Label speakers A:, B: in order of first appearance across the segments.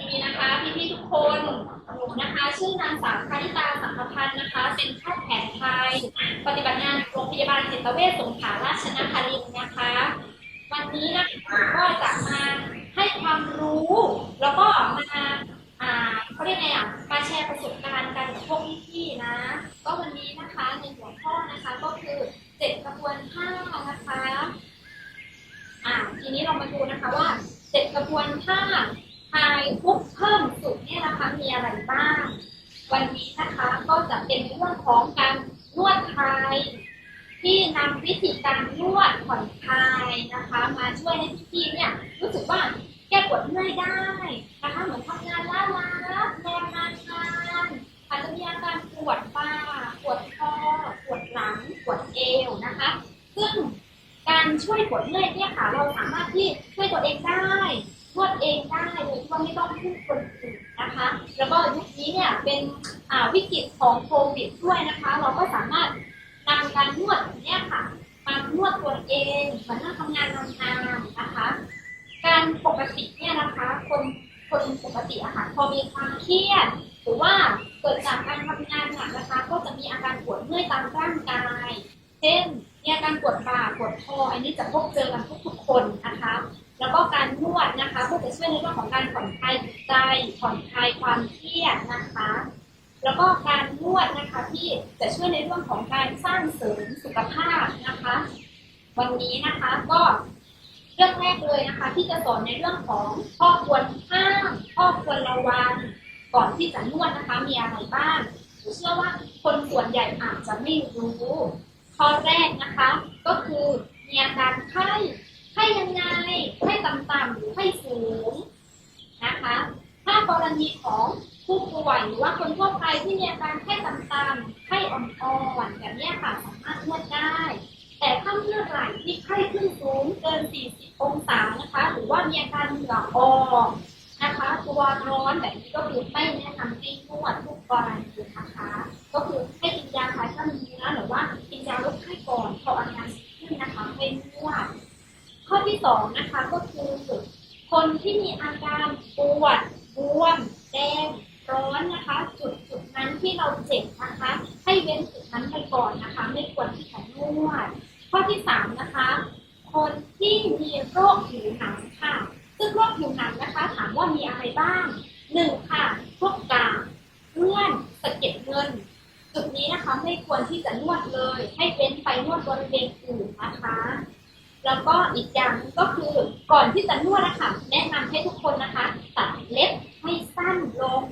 A: ดีนะคะพี่ๆทุกคนหนูนะคะ ชื่อนางสาวคาริตาสังคพันธ์นะคะ เป็นแพทย์แผนไทย ปฏิบัติงานโรงพยาบาลจิตเวชสงขลาราชนครินทร์นะคะ วันนี้นะคะก็จะมาให้ความรู้ แล้วก็มาอ่าเขาเรียกไงอะมาแชร์ประสบการณ์กันกับพวกพี่ๆนะ ก็วันนี้นะคะในหัวข้อนะคะก็คือเจ็ดกระบวนท่านะคะอ่าทีนี้เรามาดูนะคะว่าเจ็ดกระบวนท่า สุขเนี่ยนะคะมีอะไรบ้าง วันนี้นะคะก็จะเป็นเรื่องของการนวดคลายที่นำวิธีการนวดผ่อนคลายนะคะ มาช่วยให้พี่ๆเนี่ยรู้สึกว่าแก้ปวดเมื่อยได้นะคะเหมือนทำงานล้าล้าแรงงานงานอาจจะมีอาการปวดบ่าปวดคอปวดหลังปวดเอวนะคะ ซึ่งการช่วยปวดเมื่อยเนี่ยค่ะเราสามารถที่ช่วยตัวเองได้ นวดเองได้โดยที่ว่าไม่ต้องพึ่งคนอื่นนะคะ แล้วก็ยุคนี้เนี่ยเป็นอ่าวิกฤตของโควิดด้วยนะคะ เราก็สามารถนำการนวดเนี่ยค่ะมานวดตัวเองเหมือนนั่งทำงานนานๆนะคะ การปกติเนี่ยนะคะ คนคนปกติอะค่ะพอมีความเครียดหรือว่าเกิดจากการทำงานหนักนะคะ ก็จะมีอาการปวดเมื่อยตามร่างกาย เช่นมีอาการปวดบ่าปวดคออันนี้จะพบเจอกันทุกๆคนนะคะ แล้วก็การนวดนะคะก็จะช่วยในเรื่องของการผ่อนคลายจิตใจผ่อนคลายความเครียดนะคะ แล้วก็การนวดนะคะที่จะช่วยในเรื่องของการสร้างเสริมสุขภาพนะคะ วันนี้นะคะก็เรื่องแรกเลยนะคะ ที่จะสอนในเรื่องของข้อควรห้ามข้อควรระวังก่อนที่จะนวดนะคะมีอะไรบ้างหนูเชื่อว่าคนส่วนใหญ่อาจจะไม่รู้ ข้อแรกนะคะ ก็คือมีอาการไข้ ไข้ยังไงไข้ต่ำๆหรือไข้สูงนะคะ ถ้ากรณีของผู้ป่วยหรือว่าคนทั่วไปที่มีอาการไข้ต่ำๆไข้อ่อนๆแบบนี้ค่ะสามารถนวดได้ แต่ถ้าเมื่อไหร่ที่ไข้ขึ้นสูงเกิน 40 องศานะคะ หรือว่ามีอาการเหงื่อออกนะคะตัวร้อนแบบนี้ก็คือไม่แนะนำให้นวดทุกกรณีนะคะ ก็คือให้กินยาคลายกล้ามเนื้อหรือว่ากินยาลดไข้ก่อนพออาการขึ้นนะคะให้นวด ข้อที่สองนะคะก็คือคนที่มีอาการปวดบวมแดงร้อนนะคะ จุดจุดนั้นที่เราเจ็บนะคะ ให้เว้นจุดนั้นไปก่อนนะคะ ไม่ควรที่จะนวด ข้อที่สามนะคะคนที่มีโรคผิวหนังค่ะ ซึ่งโรคผิวหนังนะคะ ถามว่ามีอะไรบ้างหนึ่งค่ะพวกกาเลื่อนสะเก็ดเงิน จุดนี้นะคะไม่ควรที่จะนวดเลย ให้เว้นไปนวดบริเวณอื่นนะคะ แล้วก็อีกอย่างก็คือก่อนที่จะนวดนะคะแนะนำให้ทุกคนนะคะ ตัดเล็บให้สั้นลง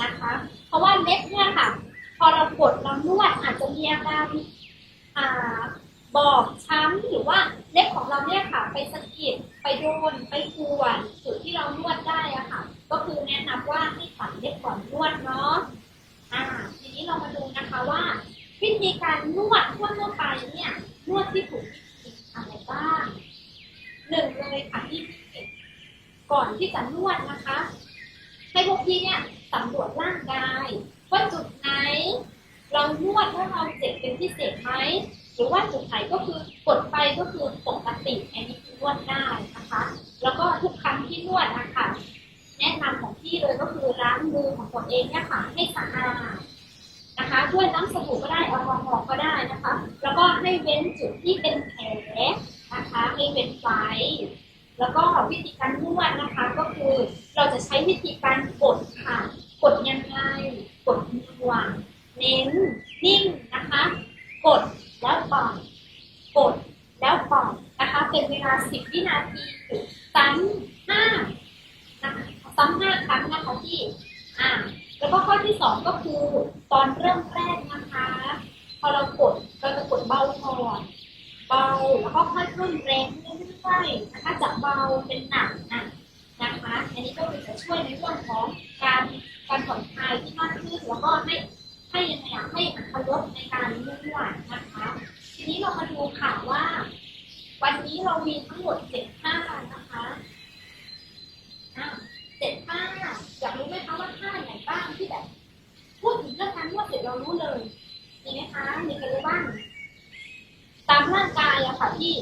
A: นะคะ เพราะว่าเล็บเนี่ยค่ะ พอเรากดเรานวดอาจจะมีอาการอ่าบอบช้ำหรือว่าเล็บของเราเนี่ยค่ะ ไปสะกิดไปโดนไปขวนจุดที่เรานวดได้อะค่ะ ก็คือแนะนำว่าให้ตัดเล็บก่อนนวดเนาะอ่าทีนี้เรามาดูนะคะว่า วิธีการนวดทั่วๆไปเนี่ยนวดที่ถูกวิธีอะไรบ้างหนึ่งเลยค่ะที่ก่อนที่จะนวดนะคะ ให้พวกพี่เนี่ยสำรวจร่างกายว่าจุดไหน เรานวดแล้วเราเจ็บเป็นพิเศษไหมหรือว่าจุดไหนก็คือกดไปก็คือปกติอันนี้คือนวดได้นะคะ แล้วก็ทุกครั้งที่นวดนะคะแนะนำของพี่เลยก็คือล้างมือของตัวเองเนี่ยค่ะให้สะอาดนะคะด้วยน้ำสบู่ก็ได้แอลกอฮอล์ก็ได้นะคะ แล้วก็ให้เว้นจุดที่เป็นแผลนะคะให้เว้นไว้ แล้วก็วิธีการนวดนะคะก็คือเราจะใช้วิธีการกดค่ะ กดยังไง กดหน่วงเน้น นิ่งนะคะ กดแล้วปล่อยกดแล้วปล่อยนะคะ เป็นเวลา 10 วินาทีซ้ำห้านะคะซ้ำห้าครั้งนะคะที่อ่า แล้วก็ข้อที่สองก็คือตอนเริ่มแรกนะคะ พอเรากดเราจะกดเบาก่อนเบาแล้วก็ค่อยเพิ่มแรงเรื่อยๆนะคะจากเบาเป็นหนักอะนะคะ อันนี้ก็คือจะช่วยในเรื่องของการ การผ่นคลายที่มากขึ้นแล้วก็ให้ให้ยังไงอะให้อัตรสในการนวดนะคะ ทีนี้เรามาดูค่ะว่า วันนี้เรามีทั้งหมดเจ็ดท่านะคะอะเจ็ดท่าอยากรู้ไหมคะว่าท่าไหนบ้างที่แบบพูดถึงเรื่องการนวดเสร็จเรารู้เลยมีไหมคะมีใครรู้บ้างตามร่างกายอะค่ะพี่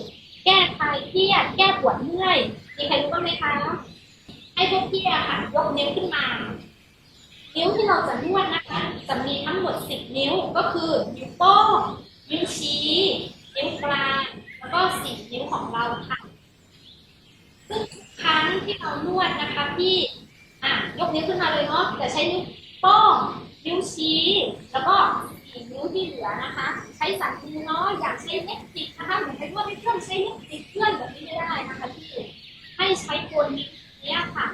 A: แก้คลายเครียดแก้ปวดเมื่อยมีใครรู้บ้างไหมคะให้ให้พวกพี่อะค่ะยกนิ้วขึ้นมา นิ้วที่เราจะนวดนะคะ จะมีทั้งหมด 10 นิ้วก็คือนิ้วโป้งนิ้วชี้นิ้วกลางแล้วก็สี่นิ้วของเราค่ะ ซึ่งทุกครั้งที่เรานวดนะคะพี่อะยกนิ้วขึ้นมาเลยเนาะแต่ใช้นิ้วโป้งนิ้วชี้ แล้วก็สี่นิ้วที่เหลือนะคะ ใช้สามนิ้วเนาะอยากใช้เล็กติดนะคะเหมือนไปนวดให้เพื่อนใช้เล็กติดเพื่อนแบบนี้ไม่ได้นะคะพี่ให้ใช้ตัวนิ้วเนี้ยค่ะ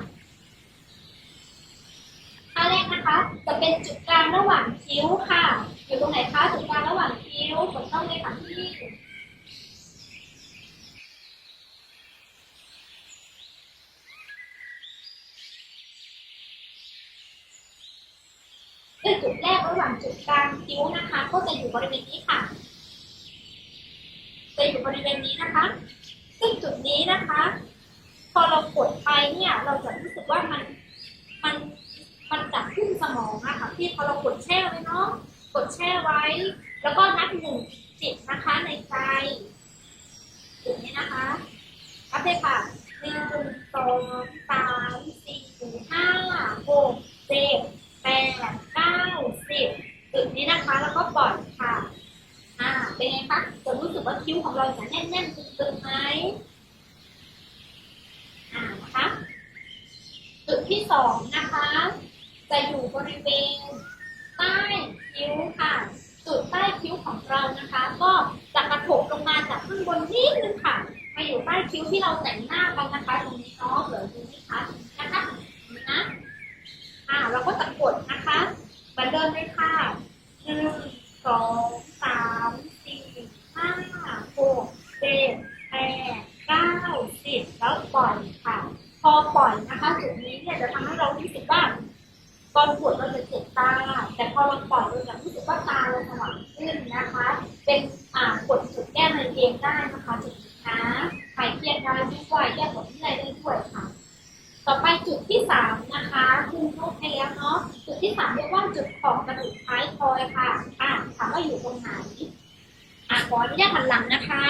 A: ท่าแรกนะคะ จะเป็นจุดกลางระหว่างคิ้วค่ะ อยู่ตรงไหนคะ จุดกลางระหว่างคิ้วฝนต้องเลยค่ะพี่จุดแรกระหว่างจุดกลางคิ้วนะคะ ก็จะอยู่บริเวณนี้ค่ะ จะอยู่บริเวณนี้นะคะ ซึ่งจุดนี้นะคะ พอเรากดไปเนี่ย เราจะรู้สึกว่ามัน มัน มันจับขึ้นสมองอะค่ะพี่พอเรากดแช่ไว้เนาะกดแช่ไว้ แล้วก็นับหนึ่งจิตนะคะในใจจุดนี้นะคะนับเลยค่ะหนึ่งสองสามสี่ห้าหกเจ็ดแปดเก้าสิบจุดนี้นะคะ แล้วก็ปล่อยค่ะอ่าเป็นไงคะจะรู้สึกว่าคิ้วของเราจะแน่นๆตึงๆไหมอ่านะคะจุดที่สองนะคะ จะอยู่บริเวณใต้คิ้วค่ะ จุดใต้คิ้วของเรานะคะ ก็จะกระถกลงมาจากข้างบนนิดนึงค่ะ มาอยู่ใต้คิ้วที่เราแต่งหน้ากันนะคะตรงนี้เนาะเหลือดูนี่คะนะคะนี่นะ อ่าเราก็จะกดนะคะเหมือนเดิมเลยค่ะหนึ่งสองสามสี่ห้าหกเจ็ดแปดเก้าสิบแล้วปล่อยค่ะ พอปล่อยนะคะจุดนี้เนี่ยจะทำให้เรารู้สึกว่าตอนกดเราจะเจ็บตา แต่พอเราปล่อยเราจะรู้สึกว่าตาเราสว่างขึ้นนะคะ เป็นอ่ากดจุดแก้ ได้นะคะจุดนี้นะหายเครียดได้ด้วยแก้ปวดที่ไหล่ได้ด้วยค่ะ ต่อไปจุดที่สามนะคะคุณพบไปแล้วเนาะจุดที่สามเรียกว่าจุดของกระดูกท้ายคอยค่ะอ่าถามว่าอยู่ตรงไหนอะขออนุญาตหันหลังนะคะ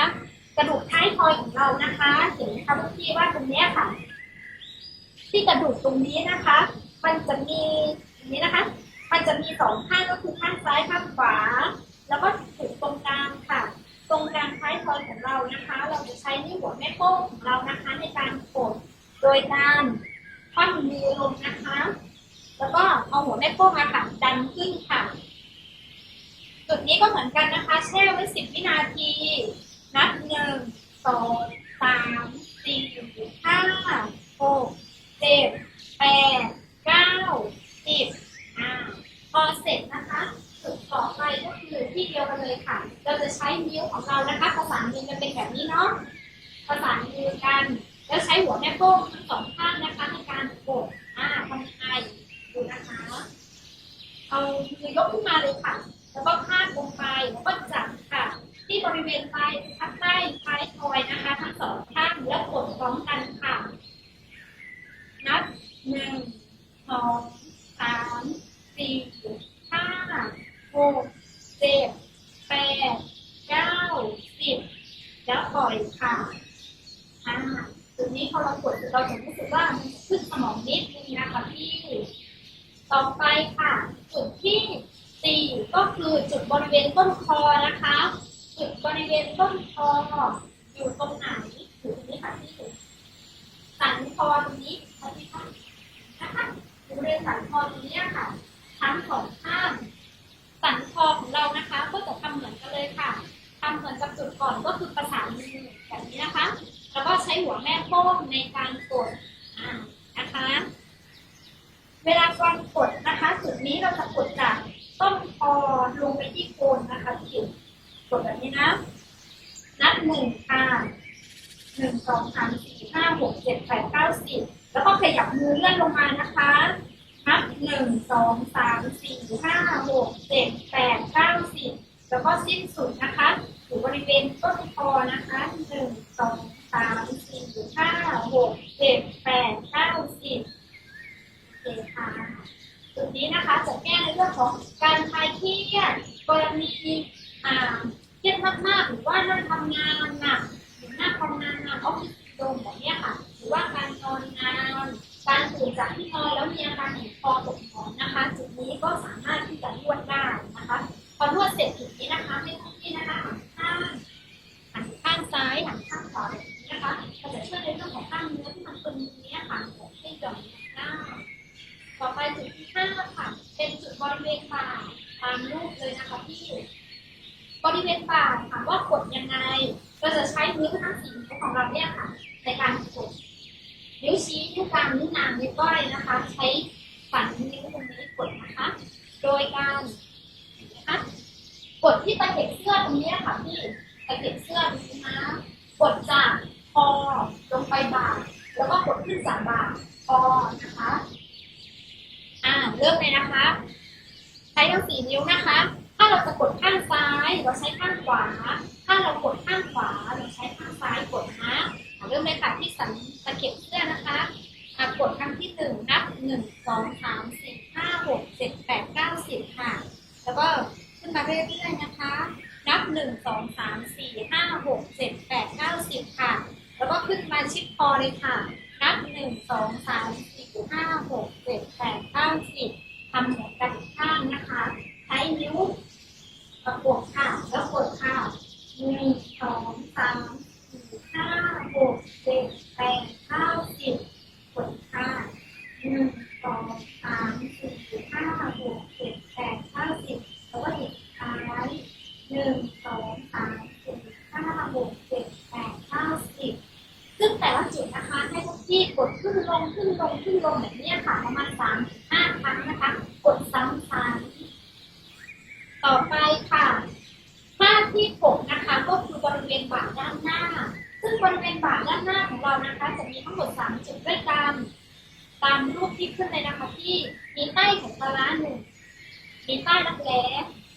A: เรานะคะ เราจะใช้นิ้วหัวแม่โป้งของเรานะคะในการกดโดยการคว่ำมือลงนะคะ แล้วก็เอาหัวแม่โป้งอะค่ะดันขึ้นค่ะ จุดนี้ก็เหมือนกันนะคะ แช่ไว้สิบวินาที นับหนึ่งสองสามสี่ห้าหกเจ็ดแปดเก้าสิบอ่าพอเสร็จนะคะจุดต่อไปก็คือที่เดียวกันเลยค่ะ เราจะใช้นิ้วของเรานะคะประสานมือกัน เนแบบนี้เนาะประสานมือกัน แล้วใช้หัวแม่โป้งทั้งสองข้างนะคะในการกดอ่าทำยังไงดูนะคะ เอามือยกขึ้นมาเลยค่ะ แล้วก็พาดลงไปแล้วก็จับค่ะ ที่บริเวณปลายทับใต้ท้ายทอยนะคะ ทั้งสองข้างแล้วกดพร้อมกันค่ะ นับหนึ่งสองสามสี่ห้าหกเจ็ดแปดเก้าสิบ แล้วปล่อยค่ะอ่าจุดนี้พอเรากดเราจะรู้สึกว่ามันขึ้นสมองนิดนึงนะคะพี่ ต่อไปค่ะ จุดที่สี่ก็คือจุดบริเวณต้นคอนะคะ จุดบริเวณต้นคออยู่ตรงไหนอยู่ตรงนี้ค่ะพี่สันคอตรงนี้ค่ะพี่คะนะคะบริเวณสันคอตรงนี้ค่ะ ทั้งสองข้างสันคอของเรานะคะ ก็จะทำเหมือนกันเลยค่ะ ทำเหมือนกับจุดก่อนก็คือประสานมือแบบนี้นะคะ แล้วก็ใช้หัวแม่โป้งในการกดนะคะ เวลาการกดนะคะ จุดนี้เราจะกดจากต้นคอลงไปที่โคนนะคะที่กดแบบนี้นะ นับหนึ่งค่ะหนึ่งสองสามสี่ห้าหกเจ็ดแปดเก้าสิบแล้วก็ขยับมือเลื่อนลงมานะคะนับหนึ่งสองสามสี่ห้าหกเจ็ดแปดเก้าสิบ แล้วก็สิ้นสุดนะคะอยู่บริเวณต้นคอนะคะหนึ่งสองสามสี่ห้าหกเจ็ดแปดเก้าสิบโอเคค่ะจุดนี้นะคะจะแก้ในเรื่องของการคลายเครียดกรณีอ่าเครียดมากๆหรือว่านั่งทำงานหนักหรือนั่งทำงานงานออฟฟิศซินโดรมแบบเนี้ยค่ะ หรือว่าการนอนนานการก จะช่วยในเรื่องของกล้ามเนื้อที่มันตึงตรงนี้ค่ะให้หย่อนได้ต่อไปจุดที่ห้าค่ะ เป็นจุดบริเวณบ่าตามรูปเลยนะคะพี่ บริเวณบ่าถามว่ากดยังไง ก็จะใช้ นิ้วทั้งสี่นิ้วของเราเนี่ยค่ะ ในการกดนิ้วชี้นิ้วกลางนิ้วนางนิ้วก้อยนะคะ ใช้ฝันนิ้วตรงนี้กดนะคะ โดยการนะคะกดที่ตะเข็บเสื้อตรงนี้ค่ะพี่ตะเข็บเสื้อตรงนี้นะกดจากคอลงไปบ่าแล้วก็กดขึ้นจากบ่าคอนะคะ อ่าเริ่มเลยนะคะ ใช้ทั้งสี่นิ้วนะคะาเราจะกดข้างซ้าย เราใช้ข้างขวา ถ้าเรากดข้างขวา เราใช้ข้างซ้ายกดนะอะเริ่มเลยค่ะที่สันตะเข็บเสื้อนะคะอะกดครั้งที่หนึ่งนับหนึ่งสองสามสี่ห้าหกเจ็ดแปดเก้าสิบค่ะ แล้วก็ขึ้นมาเรื่อยๆนะคะ นับหนึ่งสองสามสี่ห้าหกเจ็ดแปดเก้าสิบค่ะ แล้วก็ขึ้นมาชิดคอเลยค่ะ นับหนึ่งสองสามสี่ห้าหกเจ็ดแปดเก้าสิบทำเหมือนกันอีกข้างนะคะ ใช้นิ้วประกบค่ะ แล้วกดค่ะหนึ่งสองสามสี่ห้าหกเจ็ดแปดเก้าสิบกดค่ะหนึ่งสองสามสี่ห้าหกเจ็ดแปดเก้าสิบแล้วก็อีกท้ายหนึ่งสองสามสี่ห้าหกเจ็ดแปดเก้าสิบซึ่งแต่ละจุดนะคะให้ทุกที่กดขึ้นลงขึ้นลงขึ้นลงแบบนี้ค่ะประ มาณสามห้าครั้งนะคะ กดซ้ำๆต่อไปค่ะท่าที่หกนะคะ ก็คือบริเวณบ่าด้านหน้า ซึ่งบริเวณบ่าด้านหน้าของเรานะคะ จะมีทั้งหมดสามจุดด้วยกันตามรูปที่ขึ้นเลยนะคะที่มีใต้ของปลาร้าหนึ่งมีใต้รักแร้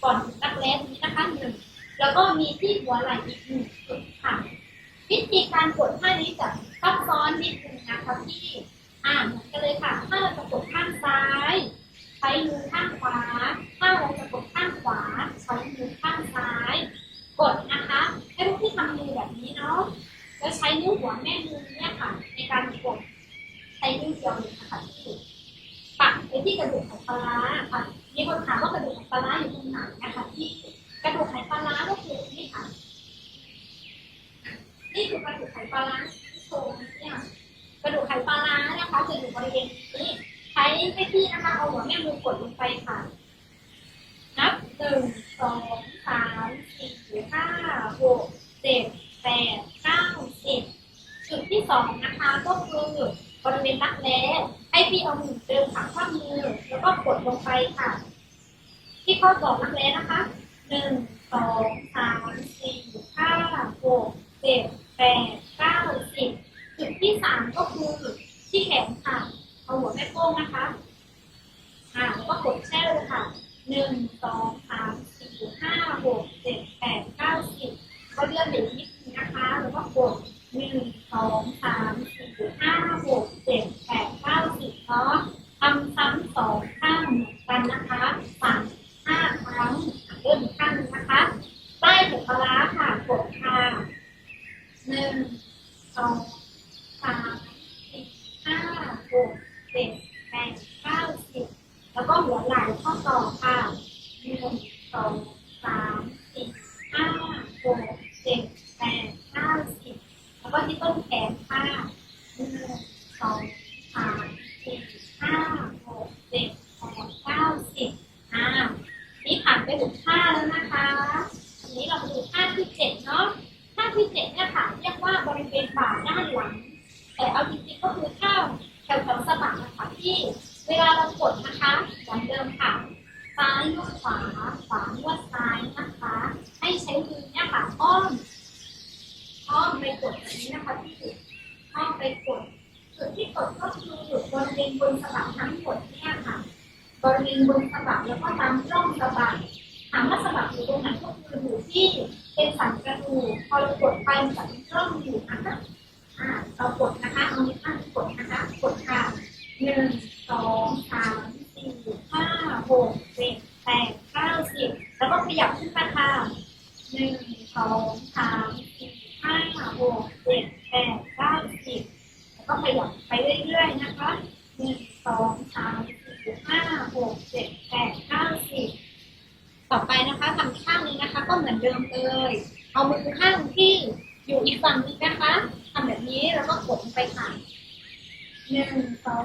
A: ก่อนรักแร้ตรงนี้นะคะหนึ่งแล้วก็มีที่หัวไหล่อีกหนึ่งจุดค่ะ วิธีการกดท่านี้จะซับซ้อนนิดนึงนะคะพี่อ่าเหมือนกันเลยค่ะ ถ้าเราจะกดข้างซ้าย ใช้มือข้างขวา ถ้าเราจะกดข้างขวา ใช้มือข้างซ้าย กดนะคะ ให้ทุกที่ทำมือแบบนี้เนาะ แล้วใช้นิ้วหัวแม่มือเนี่ยค่ะ ในการกด ใช้นิ้วเดียวเลยนะคะที่ปักไปที่กระดูกของปลาร้าค่ะ มีคนถามว่ากระดูกของปลาร้าอยู่ตรงไหนนะคะที่กระดูกไขปลาร้าก็คือนี่ค่ะ นี่คือกระดูกไขปลาร้าที่โชว์เนี่ย กระดูกไขปลาร้านะคะจะอยู่บริเวณนี้ ใช้ให้พี่นะคะเอาหัวแม่มือกดลง ไปค่ะ นับหนึ่งสองสามสี่ห้าหกเจ็ดแปดเก้าสิบจุดที่สองนะคะก็คือบริเวณรักแร้ให้พี่เอามือเดินขาข้างมือ แล้วก็กดลงไปค่ะ ที่ข้อศอกรักแร้นะคะหนึ่งสองสามสี่ห้าหกเจ็ดแปดเก้าสิบจุดที่สามก็คือที่แขนค่ะ เอาหัวแม่โป้งนะคะ ค่ะแล้วก็กดแช่เลยค่ะหนึ่งสอง สาม สี่ ห้า หก เจ็ด แปด เก้า สิบก็เลื่อนไปนิดนึงนะคะ แล้วก็กดหนึ่ง สอง สาม สี่ ห้า หก เจ็ด แปด เก้า สิบเนาะทำซ้ำสองข้างเหมือนกันนะคะสามห้าครั้งอะเริ่มอีกข้างหนึงนะคะ ใต้หัวปลาร้าค่ะ กดค่ะหนึ่ง สอง สามสี่ห้าหกเจ็ดแปดเก้าสิบแล้วก็หัวไหล่ข้อต่อค่ะ หนึ่งสองสามสี่ห้าหกเจ็ดแปดเก้าสิบแล้วก็ที่ต้นแขนค่ะหนึ่งสองสามสี่ห้าหกเจ็ดแปดเก้าสิบอ่านี่ผ่านไปถึงท่าแล้วนะคะทีนี้เรามาดูท่าที่เจ็ดเนาะ ท่าที่เจ็ดเนี่ยค่ะเรียกว่าบริเวณบ่าด้านหลัง แต่เอาจริงๆก็คือท่าแถวๆสะบักนะคะที่เวลาเรากดนะคะเหมือนเดิมค่ะซ้ายนวดขวาขวานวดซ้ายนะคะ ให้ใช้มือเนี่ยค่ะอ้อมอ้อมไปกดแบบนี้นะคะที่อ้อมไปกดจุดที่กดก็คือบริเวณบนสะบักทั้งหมดเนี่ยค่ะ บริเวณบนสะบักแล้วก็ตามร่องสะบักถามว่าสะบักอยู่ตรงไหนก็คืออยู่ที่เป็นสันกระดูกพอเรากดไปมันจะมีร่องอยู่นะคะอ่าเรากดนะคะเอานิ้วข้างกดนะคะกดค่ะหนึ่งสองสามสี่ห้าหกเจ็ดแปดเก้าสิบแล้วก็ขยับขึ้นมาค่ะหนึ่งสองสามสี่ห้าหก อนเดิมเลย เอามือข้างที่อยู่อีกฝั่งนึงนะคะทำแบบนี้แล้วก็กดไปค่ะหนึ่งสอง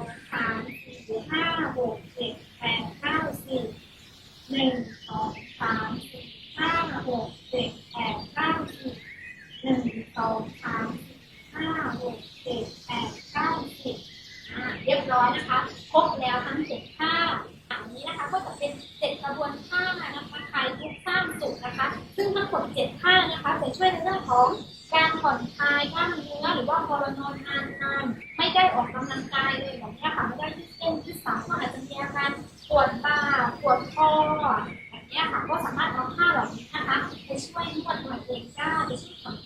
A: ก้าในช่วงของ